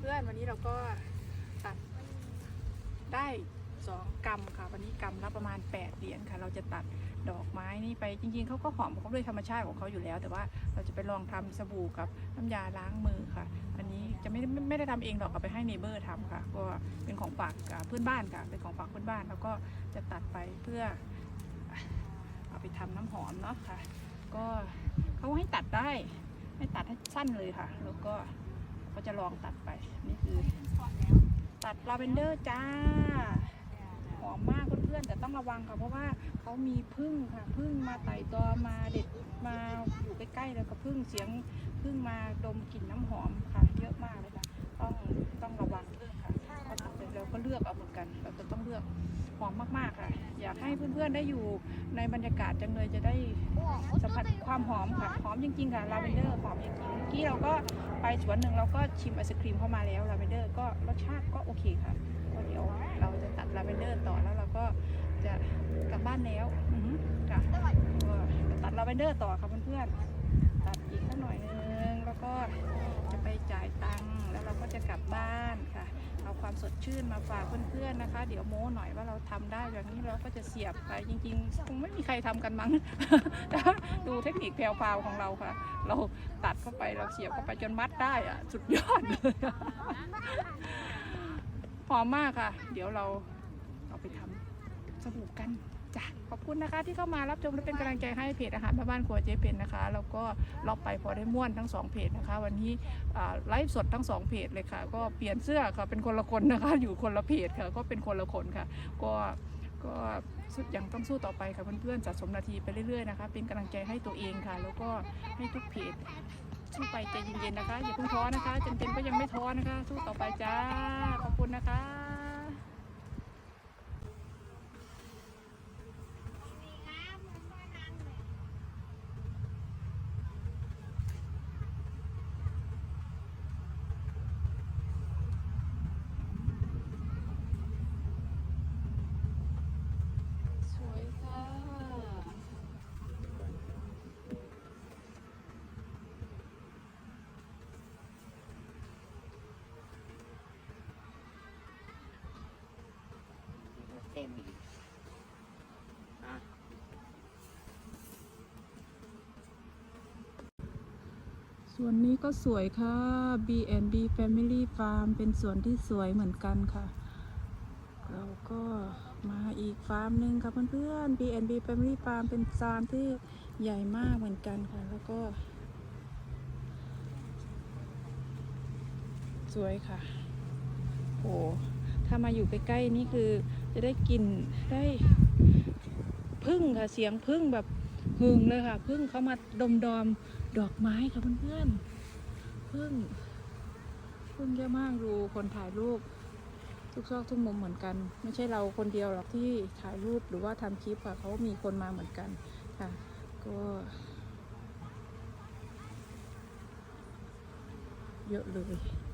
เพื่อนๆวันนี้เราก็ตัดได้สองกำค่ะ วันนี้กำละประมาณ 8เหรียญค่ะ เราจะตัดดอกไม้นี่ไปจริง ๆเขาก็หอมเขาด้วยธรรมชาติของเขาอยู่แล้ว แต่ว่าเราจะไปลองทำสบู่กับน้ำยาล้างมือค่ะ อันนี้จะไม่ไม่ได้ทำเองหรอกเอาไปให้เนเบอร์ทำค่ะ ก็เป็นของฝากเพื่อนบ้านค่ะ เป็นของฝากเพื่อนบ้านแล้วก็จะตัดไปเพื่อเอาไปทำน้ำหอมเนาะค่ะ ก็เขาให้ตัดได้ให้ตัดให้สั้นเลยค่ะ แล้วก็ ก็จะลองตัดไป นี่คือตัดลาเวนเดอร์จ้าหอมมากเพื่อนๆแต่ต้องระวังค่ะเพราะว่าเขามีพึ่งค่ะพึ่งมาไต่ตอมมาเด็ดมาอยู่ใกล้ๆแล้วก็พึ่งเสียงพึ่งมาดมกลิ่นน้ำหอมค่ะ เยอะมากเลยค่ะ ให้เพื่อนๆได้อยู่ในบรรยากาศจังเลยจะได้สัมผัสความหอมค่ะหอมจริงๆค่ะลาเวนเดอร์หอมจริงๆเมื่อกี้เราก็ไปสวนหนึ่งเราก็ชิมไอศครีมเข้ามาแล้วลาเวนเดอร์ก็รสชาติก็โอเคค่ะก็เดี๋ยวเราจะตัดลาเวนเดอร์ต่อแล้วเราก็จะกลับบ้านแล้วอือหือค่ะจะตัดลาเวนเดอร์ต่อค่ะเพื่อนๆตัดอีกสักหน่อยนึงแล้วก็จะไปจ่ายตังค์แล้วเราก็จะกลับบ้านค่ะ เอาความสดชื่นมาฝากเพื่อนๆนะคะ เดี๋ยวโม้หน่อยว่าเราทำได้แบบนี้เราก็จะเสียบไปจริงๆคงไม่มีใครทำกันมั้งแต่ดูเทคนิคแพลวๆของเราค่ะ เราตัดเข้าไปเราเสียบเข้าไปจนมัดได้อะสุดยอดเลยอะหอมมากค่ะ เดี๋ยวเราเอาไปทำสบู่กัน จ้ะขอบคุณนะคะที่เข้ามารับชมและเป็นกำลังใจให้เพจอาหารแม่บ้านครัวเจ๊เป็นนะคะ แล้วก็เราไปพอได้ม่วนทั้งสองเพจนะคะ วันนี้อ่าไลฟ์สดทั้งสองเพจเลยค่ะ ก็เปลี่ยนเสื้อค่ะเป็นคนละคนนะคะ อยู่คนละเพจค่ะ ก็เป็นคนละคนค่ะ ก็ก็สุดยังต้องสู้ต่อไปค่ะเพื่อนๆสะสมนาทีไปเรื่อยๆนะคะ เป็นกำลังใจให้ตัวเองค่ะ แล้วก็ให้ทุกเพจสู้ไปใจเย็นๆนะคะ อย่าเพิ่งท้อนะคะจนเจนๆก็ยังไม่ท้อนะคะ สู้ต่อไปจ้าขอบคุณนะคะ สวยค่ะ เต็มอีกอะ ส่วนนี้ก็สวยค่ะ B&B Family Farm เป็นสวนที่สวยเหมือนกันค่ะ เราก็มาอีกฟาร์มหนึ่งค่ะเพื่อนๆ B&B Family Farm เป็นฟาร์มที่ใหญ่มากเหมือนกันค่ะ แล้วก็ สวยค่ะ โอ้ถ้ามาอยู่ใกล้ๆนี่คือจะได้กลิ่นได้พึ่งค่ะ เสียงพึ่งแบบ หึงเลยค่ะ พึ่งเขามาดมดอมดอกไม้ค่ะเพื่อนๆพึ่งพึ่งเยอะมากดูคนถ่ายรูปทุกซอกทุกมุมเหมือนกัน ไม่ใช่เราคนเดียวหรอกที่ถ่ายรูปหรือว่าทำคลิปค่ะเขามีคนมาเหมือนกันค่ะ ก็เยอะเลย